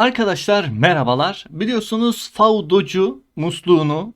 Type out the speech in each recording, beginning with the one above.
Arkadaşlar merhabalar. Biliyorsunuz Faudocu musluğunu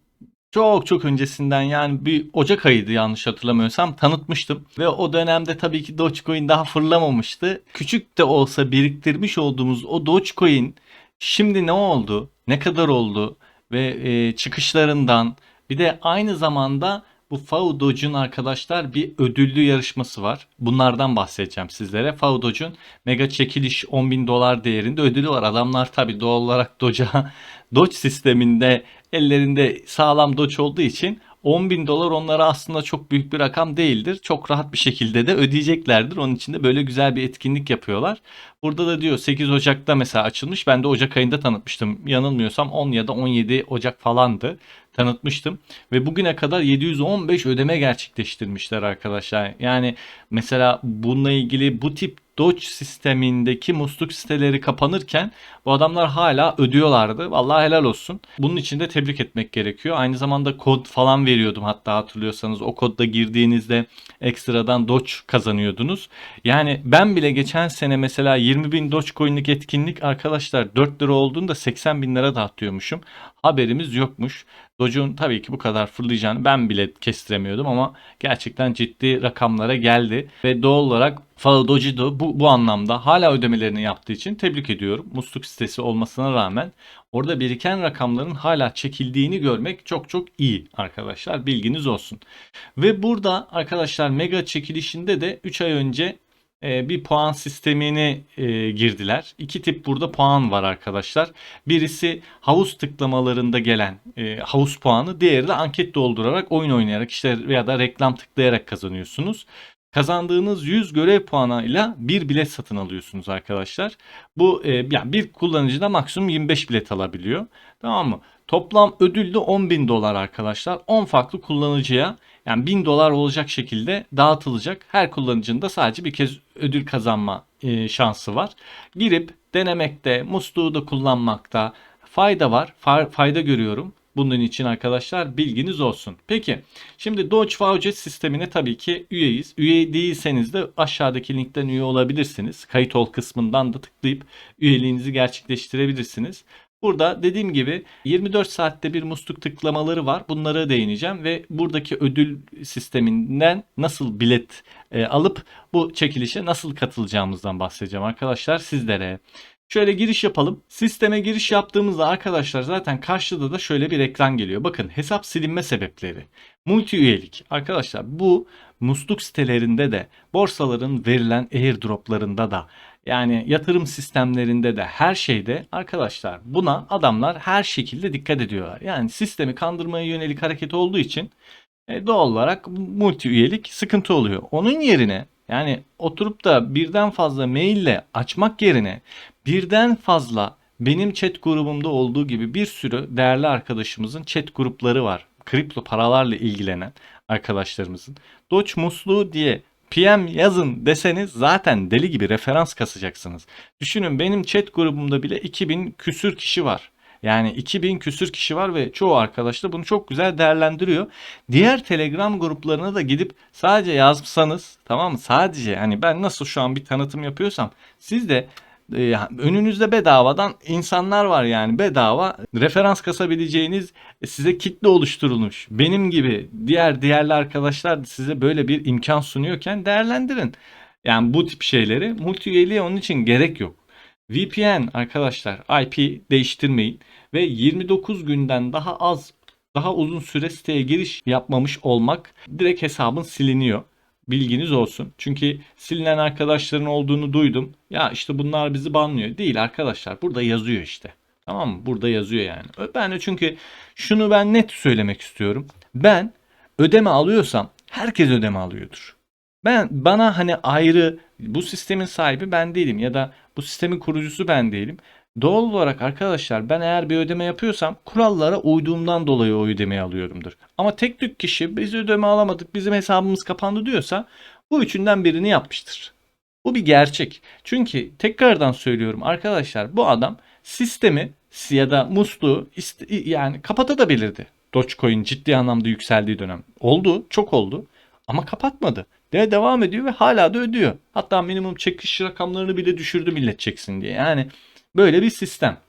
çok çok öncesinden yani bir Ocak ayıydı yanlış hatırlamıyorsam tanıtmıştım. Ve o dönemde tabii ki Dogecoin daha fırlamamıştı. Küçük de olsa biriktirmiş olduğumuz o Dogecoin şimdi ne oldu? Ne kadar oldu? Ve e, çıkışlarından bir de aynı zamanda bu Faudoge'un arkadaşlar bir ödüllü yarışması var. Bunlardan bahsedeceğim sizlere. Faudoge'un mega çekiliş 10 bin dolar değerinde ödülü var. Adamlar tabii doğal olarak Doge'a Doge sisteminde ellerinde sağlam Doge olduğu için 10 bin dolar onlara aslında çok büyük bir rakam değildir. Çok rahat bir şekilde de ödeyeceklerdir. Onun için de böyle güzel bir etkinlik yapıyorlar. Burada da diyor 8 Ocak'ta mesela açılmış. Ben de Ocak ayında tanıtmıştım. Yanılmıyorsam 10 ya da 17 Ocak falandı tanıtmıştım. Ve bugüne kadar 715 ödeme gerçekleştirmişler arkadaşlar. Yani mesela bununla ilgili bu tip Doge sistemindeki musluk siteleri kapanırken bu adamlar hala ödüyorlardı. Vallahi helal olsun. Bunun için de tebrik etmek gerekiyor. Aynı zamanda kod falan veriyordum hatta hatırlıyorsanız. O kodda girdiğinizde ekstradan Doge kazanıyordunuz. Yani ben bile geçen sene mesela 20 bin Dogecoin'lik etkinlik arkadaşlar 4 lira olduğunda 80 bin lira dağıtıyormuşum. Haberimiz yokmuş. Doge'un tabii ki bu kadar fırlayacağını ben bile kestiremiyordum ama gerçekten ciddi rakamlara geldi. Ve doğal olarak Follow Doge'u bu, bu anlamda hala ödemelerini yaptığı için tebrik ediyorum. Musluk sitesi olmasına rağmen orada biriken rakamların hala çekildiğini görmek çok çok iyi arkadaşlar. Bilginiz olsun. Ve burada arkadaşlar mega çekilişinde de 3 ay önce bir puan sistemini e, girdiler. İki tip burada puan var arkadaşlar. Birisi havuz tıklamalarında gelen e, havuz puanı, diğeri de anket doldurarak, oyun oynayarak işte veya da reklam tıklayarak kazanıyorsunuz. Kazandığınız 100 görev puanıyla bir bilet satın alıyorsunuz arkadaşlar. Bu e, yani bir kullanıcı da maksimum 25 bilet alabiliyor. Tamam mı? Toplam ödül de 10 bin dolar arkadaşlar. 10 farklı kullanıcıya yani 1000 dolar olacak şekilde dağıtılacak. Her kullanıcının da sadece bir kez ödül kazanma e, şansı var. Girip denemekte, musluğu da kullanmakta fayda var. Fa- fayda görüyorum. Bunun için arkadaşlar bilginiz olsun. Peki şimdi Doge Voucher sistemine tabii ki üyeyiz. Üye değilseniz de aşağıdaki linkten üye olabilirsiniz. Kayıt ol kısmından da tıklayıp üyeliğinizi gerçekleştirebilirsiniz. Burada dediğim gibi 24 saatte bir musluk tıklamaları var. Bunlara değineceğim ve buradaki ödül sisteminden nasıl bilet e, alıp bu çekilişe nasıl katılacağımızdan bahsedeceğim arkadaşlar sizlere. Şöyle giriş yapalım. Sisteme giriş yaptığımızda arkadaşlar zaten karşıda da şöyle bir ekran geliyor. Bakın hesap silinme sebepleri. Multi üyelik. Arkadaşlar bu musluk sitelerinde de borsaların verilen airdroplarında da yani yatırım sistemlerinde de her şeyde arkadaşlar buna adamlar her şekilde dikkat ediyorlar. Yani sistemi kandırmaya yönelik hareket olduğu için e, doğal olarak multi üyelik sıkıntı oluyor. Onun yerine yani oturup da birden fazla maille açmak yerine birden fazla benim chat grubumda olduğu gibi bir sürü değerli arkadaşımızın chat grupları var. Kripto paralarla ilgilenen arkadaşlarımızın. Doge musluğu diye PM yazın deseniz zaten deli gibi referans kasacaksınız. Düşünün benim chat grubumda bile 2000 küsür kişi var. Yani 2000 küsür kişi var ve çoğu arkadaş da bunu çok güzel değerlendiriyor. Diğer Telegram gruplarına da gidip sadece yazsanız tamam mı? Sadece hani ben nasıl şu an bir tanıtım yapıyorsam siz de e, önünüzde bedavadan insanlar var yani bedava referans kasabileceğiniz size kitle oluşturulmuş. Benim gibi diğer diğerli arkadaşlar da size böyle bir imkan sunuyorken değerlendirin. Yani bu tip şeyleri multi üyeliğe onun için gerek yok. VPN arkadaşlar IP değiştirmeyin ve 29 günden daha az daha uzun süre siteye giriş yapmamış olmak direkt hesabın siliniyor. Bilginiz olsun. Çünkü silinen arkadaşların olduğunu duydum. Ya işte bunlar bizi banlıyor. Değil arkadaşlar. Burada yazıyor işte. Tamam mı? Burada yazıyor yani. Ben de çünkü şunu ben net söylemek istiyorum. Ben ödeme alıyorsam herkes ödeme alıyordur. Ben bana hani ayrı bu sistemin sahibi ben değilim ya da bu sistemin kurucusu ben değilim. Doğal olarak arkadaşlar ben eğer bir ödeme yapıyorsam kurallara uyduğumdan dolayı o ödemeyi alıyorumdur. Ama tek tük kişi biz ödeme alamadık bizim hesabımız kapandı diyorsa bu üçünden birini yapmıştır. Bu bir gerçek. Çünkü tekrardan söylüyorum arkadaşlar bu adam sistemi ya da musluğu yani kapatabilirdi. Dogecoin ciddi anlamda yükseldiği dönem. Oldu, çok oldu ama kapatmadı. De devam ediyor ve hala da ödüyor. Hatta minimum çekiş rakamlarını bile düşürdü millet çeksin diye. Yani Böyle bir sistem.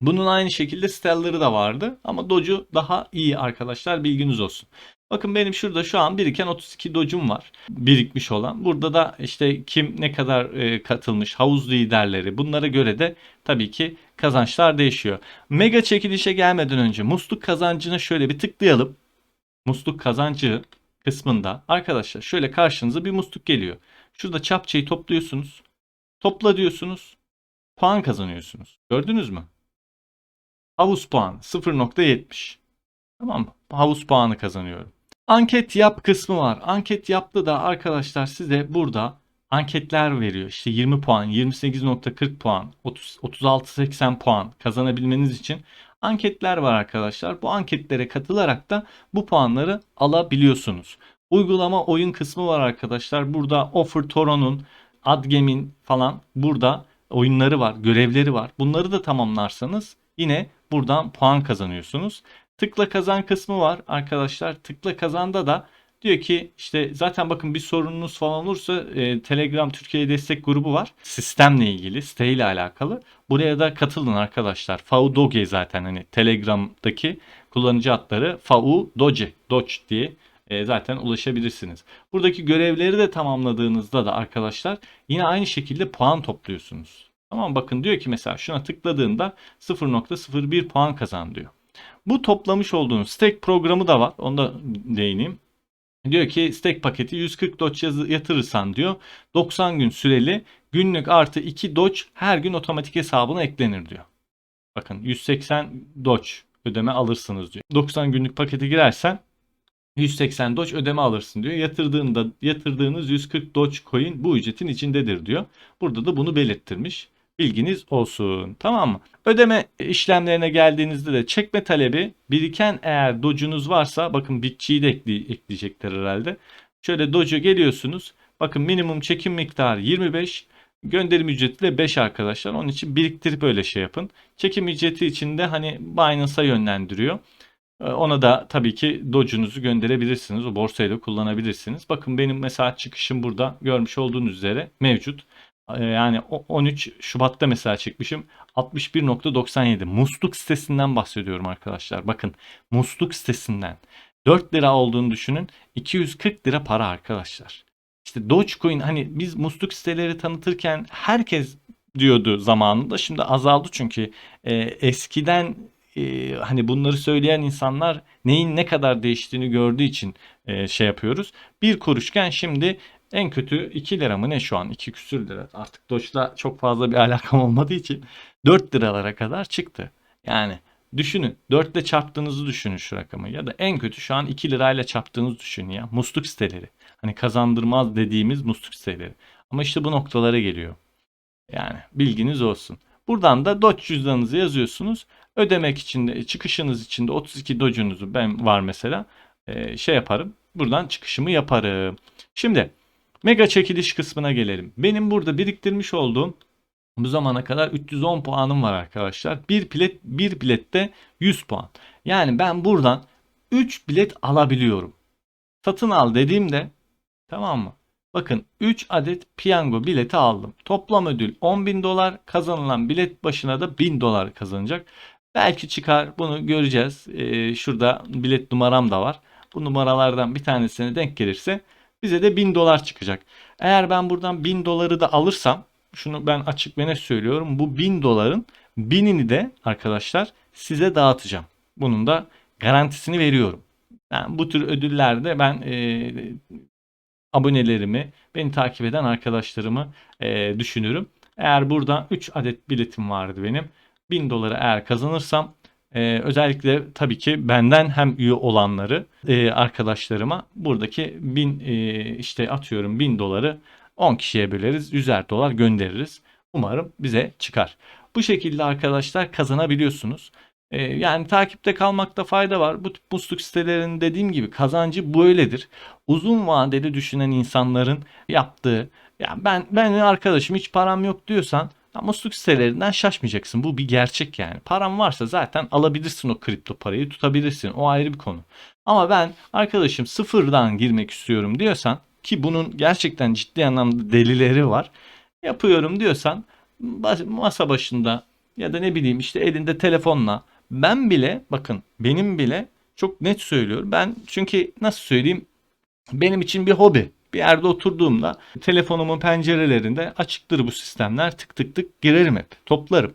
Bunun aynı şekilde Stellar'ı da vardı ama Doge'u daha iyi arkadaşlar bilginiz olsun. Bakın benim şurada şu an biriken 32 Doge'um var. Birikmiş olan. Burada da işte kim ne kadar e, katılmış, havuz liderleri bunlara göre de tabii ki kazançlar değişiyor. Mega çekilişe gelmeden önce musluk kazancına şöyle bir tıklayalım. Musluk kazancı kısmında arkadaşlar şöyle karşınıza bir musluk geliyor. Şurada çapçayı topluyorsunuz. Topla diyorsunuz. Puan kazanıyorsunuz. Gördünüz mü? Havuz puanı 0.70. Tamam mı? Havuz puanı kazanıyorum. Anket yap kısmı var. Anket yaptı da arkadaşlar size burada anketler veriyor. İşte 20 puan, 28.40 puan, 30 36.80 puan kazanabilmeniz için anketler var arkadaşlar. Bu anketlere katılarak da bu puanları alabiliyorsunuz. Uygulama oyun kısmı var arkadaşlar. Burada Offer Toro'nun, Adgem'in falan burada oyunları var, görevleri var. Bunları da tamamlarsanız yine buradan puan kazanıyorsunuz. Tıkla kazan kısmı var arkadaşlar. Tıkla kazanda da diyor ki işte zaten bakın bir sorununuz falan olursa e, Telegram Türkiye destek grubu var. Sistemle ilgili, siteyle alakalı. Buraya da katılın arkadaşlar. FAU Doge zaten hani Telegram'daki kullanıcı adları FAU Doge, Doge diye e, zaten ulaşabilirsiniz. Buradaki görevleri de tamamladığınızda da arkadaşlar yine aynı şekilde puan topluyorsunuz. Tamam bakın diyor ki mesela şuna tıkladığında 0.01 puan kazan diyor. Bu toplamış olduğunuz stake programı da var. Onu da değineyim. Diyor ki stake paketi 140 Doge yazı, yatırırsan diyor 90 gün süreli günlük artı 2 Doge her gün otomatik hesabına eklenir diyor. Bakın 180 Doge ödeme alırsınız diyor. 90 günlük pakete girersen 180 Doge ödeme alırsın diyor. Yatırdığında yatırdığınız 140 Doge coin bu ücretin içindedir diyor. Burada da bunu belirttirmiş. Bilginiz olsun. Tamam mı? Ödeme işlemlerine geldiğinizde de çekme talebi biriken eğer Doge'unuz varsa bakın bitçiyi de ekle, ekleyecekler herhalde. Şöyle Doge'a geliyorsunuz. Bakın minimum çekim miktarı 25. Gönderim ücreti de 5 arkadaşlar. Onun için biriktirip öyle şey yapın. Çekim ücreti için de hani Binance'a yönlendiriyor. Ona da tabii ki Doge'unuzu gönderebilirsiniz. O borsayı da kullanabilirsiniz. Bakın benim mesela çıkışım burada görmüş olduğunuz üzere mevcut. Yani 13 Şubat'ta mesela çıkmışım. 61.97 musluk sitesinden bahsediyorum arkadaşlar. Bakın musluk sitesinden 4 lira olduğunu düşünün. 240 lira para arkadaşlar. İşte Dogecoin hani biz musluk siteleri tanıtırken herkes diyordu zamanında. Şimdi azaldı çünkü e, eskiden e, hani bunları söyleyen insanlar neyin ne kadar değiştiğini gördüğü için e, şey yapıyoruz. Bir kuruşken şimdi en kötü 2 lira mı ne şu an? 2 küsür lira. Artık Doge'la çok fazla bir alakam olmadığı için 4 liralara kadar çıktı. Yani düşünün 4 ile çarptığınızı düşünün şu rakamı ya da en kötü şu an 2 lirayla çarptığınızı düşünün ya. Musluk siteleri. Hani kazandırmaz dediğimiz musluk siteleri. Ama işte bu noktalara geliyor. Yani bilginiz olsun. Buradan da Doge cüzdanınızı yazıyorsunuz. Ödemek için de çıkışınız için de 32 Doge'unuzu ben var mesela. Ee, şey yaparım. Buradan çıkışımı yaparım. Şimdi Mega çekiliş kısmına gelelim. Benim burada biriktirmiş olduğum bu zamana kadar 310 puanım var arkadaşlar. Bir bilet bir bilette 100 puan. Yani ben buradan 3 bilet alabiliyorum. Satın al dediğimde tamam mı? Bakın 3 adet piyango bileti aldım. Toplam ödül 10.000 dolar. Kazanılan bilet başına da 1000 dolar kazanacak. Belki çıkar bunu göreceğiz. Ee, şurada bilet numaram da var. Bu numaralardan bir tanesine denk gelirse bize de 1000 dolar çıkacak. Eğer ben buradan 1000 doları da alırsam şunu ben açık ve net söylüyorum. Bu 1000 doların 1000'ini de arkadaşlar size dağıtacağım. Bunun da garantisini veriyorum. Yani bu tür ödüllerde ben e, abonelerimi, beni takip eden arkadaşlarımı e, düşünürüm. Eğer burada 3 adet biletim vardı benim. 1000 doları eğer kazanırsam ee, özellikle tabii ki benden hem üye olanları e, arkadaşlarıma buradaki bin e, işte atıyorum bin doları 10 kişiye böleriz. 100'er dolar göndeririz. Umarım bize çıkar. Bu şekilde arkadaşlar kazanabiliyorsunuz. E, yani takipte kalmakta fayda var. Bu tip musluk sitelerinin dediğim gibi kazancı böyledir. Uzun vadeli düşünen insanların yaptığı ya ben ben arkadaşım hiç param yok diyorsan musluk sitelerinden şaşmayacaksın. Bu bir gerçek yani. Paran varsa zaten alabilirsin o kripto parayı tutabilirsin. O ayrı bir konu. Ama ben arkadaşım sıfırdan girmek istiyorum diyorsan ki bunun gerçekten ciddi anlamda delileri var. Yapıyorum diyorsan masa başında ya da ne bileyim işte elinde telefonla ben bile bakın benim bile çok net söylüyorum. Ben çünkü nasıl söyleyeyim benim için bir hobi. Bir yerde oturduğumda telefonumun pencerelerinde açıktır bu sistemler. Tık tık tık girerim hep. Toplarım.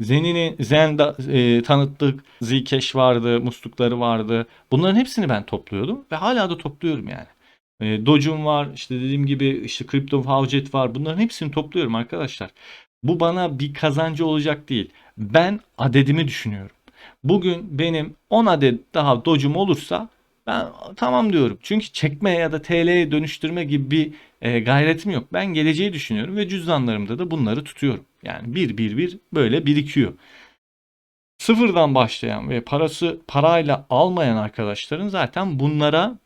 Zenini, Zen e, tanıttık. Zcash vardı, muslukları vardı. Bunların hepsini ben topluyordum ve hala da topluyorum yani. E, Doge'um var, işte dediğim gibi işte Crypto Faucet var. Bunların hepsini topluyorum arkadaşlar. Bu bana bir kazancı olacak değil. Ben adedimi düşünüyorum. Bugün benim 10 adet daha Doge'um olursa ben tamam diyorum. Çünkü çekme ya da TL'ye dönüştürme gibi bir e, gayretim yok. Ben geleceği düşünüyorum ve cüzdanlarımda da bunları tutuyorum. Yani bir bir bir böyle birikiyor. Sıfırdan başlayan ve parası parayla almayan arkadaşların zaten bunlara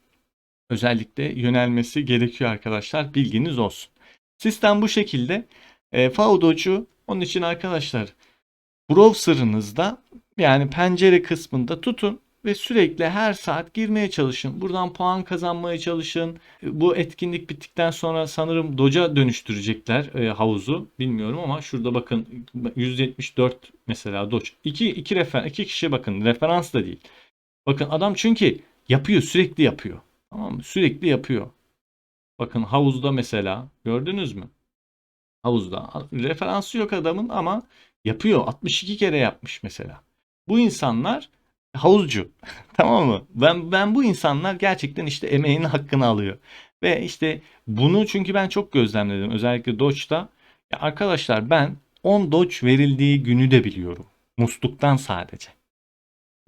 özellikle yönelmesi gerekiyor arkadaşlar. Bilginiz olsun. Sistem bu şekilde. E, Faudocu onun için arkadaşlar browser'ınızda yani pencere kısmında tutun ve sürekli her saat girmeye çalışın. Buradan puan kazanmaya çalışın. Bu etkinlik bittikten sonra sanırım Doge'a dönüştürecekler e, havuzu. Bilmiyorum ama şurada bakın 174 mesela Doge. İki, iki, refer, iki kişi bakın referans da değil. Bakın adam çünkü yapıyor sürekli yapıyor. Tamam mı? Sürekli yapıyor. Bakın havuzda mesela gördünüz mü? Havuzda. Referansı yok adamın ama yapıyor. 62 kere yapmış mesela. Bu insanlar havuzcu. tamam mı? Ben ben bu insanlar gerçekten işte emeğinin hakkını alıyor. Ve işte bunu çünkü ben çok gözlemledim. Özellikle Doge'da. Ya arkadaşlar ben 10 Doge verildiği günü de biliyorum. Musluktan sadece.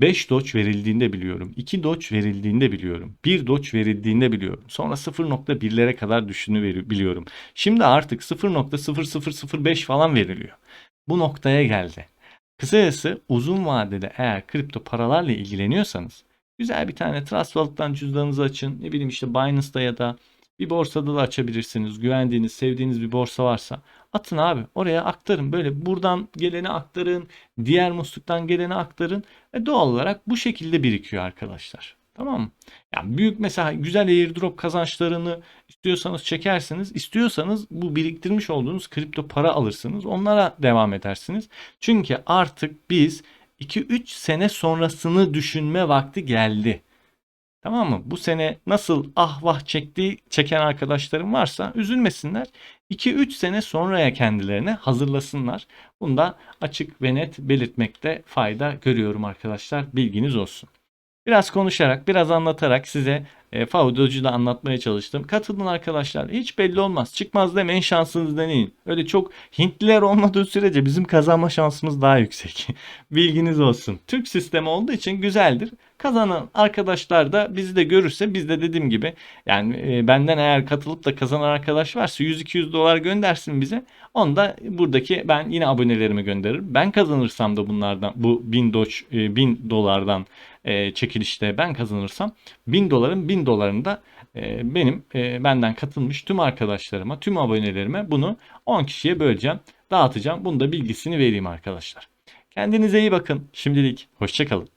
5 Doge verildiğinde biliyorum. 2 Doge verildiğinde biliyorum. 1 Doge verildiğinde biliyorum. Sonra 0.1'lere kadar düşünü biliyorum. Şimdi artık 0.0005 falan veriliyor. Bu noktaya geldi. Kısacası uzun vadede eğer kripto paralarla ilgileniyorsanız güzel bir tane Trust Wallet'tan cüzdanınızı açın. Ne bileyim işte Binance'da ya da bir borsada da açabilirsiniz. Güvendiğiniz, sevdiğiniz bir borsa varsa atın abi. Oraya aktarın. Böyle buradan geleni aktarın. Diğer musluktan geleni aktarın. Ve doğal olarak bu şekilde birikiyor arkadaşlar. Tamam mı? Yani büyük mesela güzel airdrop kazançlarını istiyorsanız çekersiniz. İstiyorsanız bu biriktirmiş olduğunuz kripto para alırsınız. Onlara devam edersiniz. Çünkü artık biz 2-3 sene sonrasını düşünme vakti geldi. Tamam mı? Bu sene nasıl ah vah çekti çeken arkadaşlarım varsa üzülmesinler. 2-3 sene sonraya kendilerine hazırlasınlar. Bunu da açık ve net belirtmekte fayda görüyorum arkadaşlar. Bilginiz olsun. Biraz konuşarak, biraz anlatarak size e, Faudocu da anlatmaya çalıştım. Katılın arkadaşlar. Hiç belli olmaz. Çıkmaz demeyin şansınız deneyin. Öyle çok Hintliler olmadığı sürece bizim kazanma şansımız daha yüksek. Bilginiz olsun. Türk sistemi olduğu için güzeldir. Kazanan arkadaşlar da bizi de görürse biz de dediğim gibi yani e, benden eğer katılıp da kazanan arkadaş varsa 100-200 dolar göndersin bize. Onu da buradaki ben yine abonelerime gönderirim. Ben kazanırsam da bunlardan bu 1000 doge, e, 1000 dolardan e, çekilişte ben kazanırsam 1000 doların 1000 dolarını da e, benim e, benden katılmış tüm arkadaşlarıma, tüm abonelerime bunu 10 kişiye böleceğim, dağıtacağım. Bunu da bilgisini vereyim arkadaşlar. Kendinize iyi bakın. Şimdilik hoşçakalın.